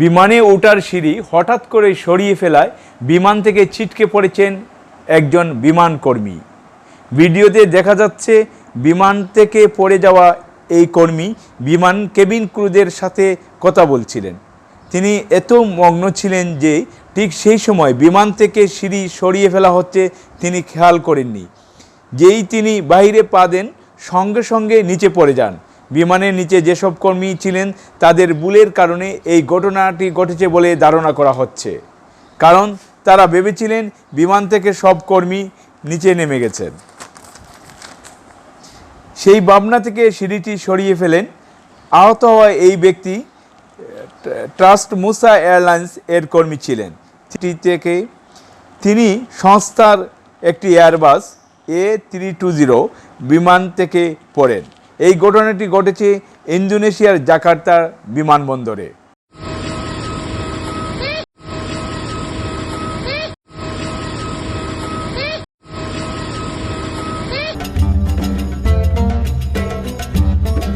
বিমানে ওঠার সিঁড়ি হঠাৎ করে সরিয়ে ফেলায় বিমান থেকে ছিটকে পড়েছেন একজন বিমান কর্মী। ভিডিওতে দেখা যাচ্ছে বিমান থেকে পড়ে যাওয়া এই কর্মী বিমান কেবিন ক্রুদের সাথে কথা বলছিলেন। তিনি এত মগ্ন ছিলেন যে ঠিক সেই সময় বিমান থেকে সিঁড়ি সরিয়ে ফেলা হচ্ছে তিনি খেয়াল করেননি। যেই তিনি বাইরে পা দেন, সঙ্গে সঙ্গে নিচে পড়ে যান। বিমানের নিচে যেসব কর্মী ছিলেন, তাদের ভুলের কারণে এই ঘটনাটি ঘটেছে বলে ধারণা করা হচ্ছে। কারণ তারা ভেবেছিলেন বিমান থেকে সব কর্মী নিচে নেমে গেছেন। সেই ভাবনা থেকে সিঁড়িটি সরিয়ে ফেলেন। আহত হওয়া এই ব্যক্তি, ট্রাস্ট মুসা এয়ারলাইন্স এর কর্মী ছিলেন। থেকে তিনি সংস্থার একটি Airbus A three two zero বিমান থেকে পড়েন। এই ঘটনাটি ঘটেছে ইন্দোনেশিয়ার জাকার্তার বিমানবন্দরে।